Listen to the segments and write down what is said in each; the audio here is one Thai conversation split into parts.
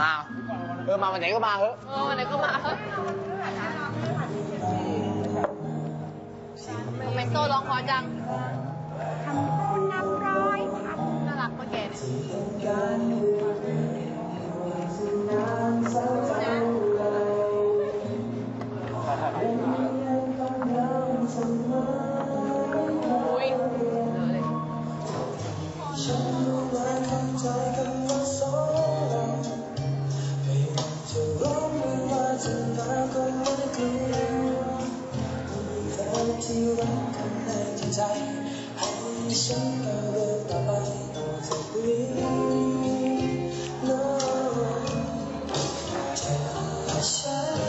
อ้าวเออมาวันไหนก็มาเถอะเออวันไหนก็มาเฮ้ยทำไมโซ่ร้องเพอจังทำคุณนับร้อยพันน่ารักปะแกเนี่ยอุ้ยเยอะเลย ที่รักข้างในจิตใจให้ฉันก้าวเดินต่อไปต่อจากนี้ No เธอและฉัน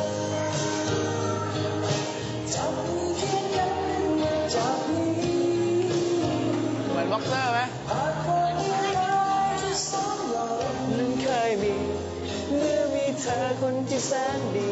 จะมีเพียงกันจากนี้เหมือนบ็อกเซอร์ไหมหากวันเวลาที่สองเรานั้นเคยมีเมื่อมีเธอคนที่แสนดี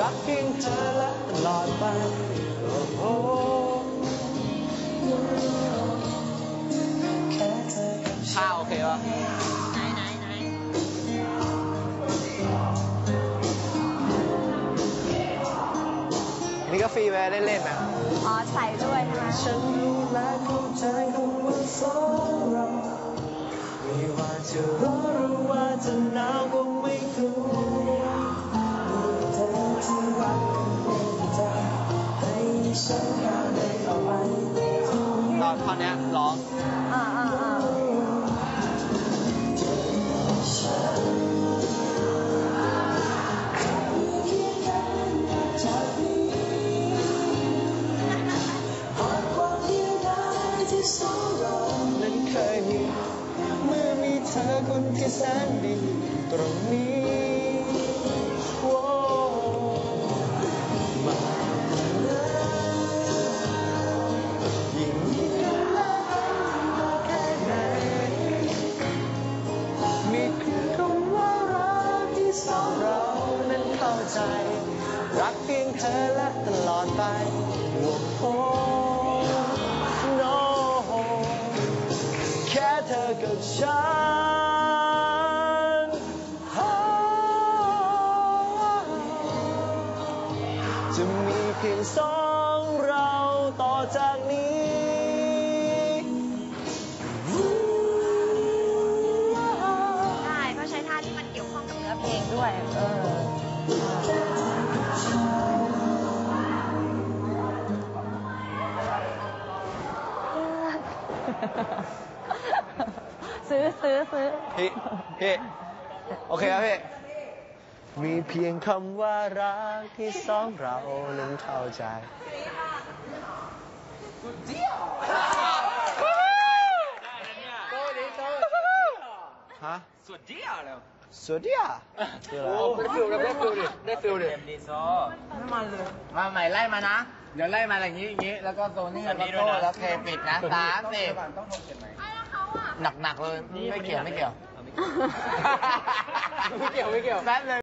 รักเพียงเธอและตลอดไปโอ้โหแค่เธอกับฉันข้าวโอเคปะไหนไหนไหนนี่ก็ฟรีไปได้เล่นนะอ๋อ ใส่ด้วยใช่ไหมฉันรู้และเข้าใจคำว่าสองเราไม่ว่าจะร้อนหรือว่าจะหนาวก็ไม่ก ตอนท่อนเนี้ยร้องอ่าอ่าอ่าจากนี้หากความเดียวดายที่สองเรานั้นเคยมีเมื่อมีเธอคนที่แสนดีตรงนี้ เพียงเธอและตลอดไปโอ้โห no แค่เธอกับฉัน จะมีเพียงสองเราต่อจากนี้ ซื้อซื้อซื้อพี่พี่โอเคครับพี่มีเพียงคำว่ารักที่สองเรานั้นเข้าใจฮะสุดเดี่ยแล้วสวัสดีอะคืออะไรโอ้ได้ฟิลเลยได้ฟิลดิได้ฟิลดิดีโซมาใหม่ไล่มานะ เดี๋ยวไล่มาอย่างนี้อย่างนี้ แล้วก็โซนี่อัแล้วนนี้ก็ด้วยโต้นะแล้วเคปิดนะสามสิบหนักๆเลย ไม่เกี่ยวไม่เกี่ยว ไม่เกี่ยวไม่เกี่ยวแป๊บเลย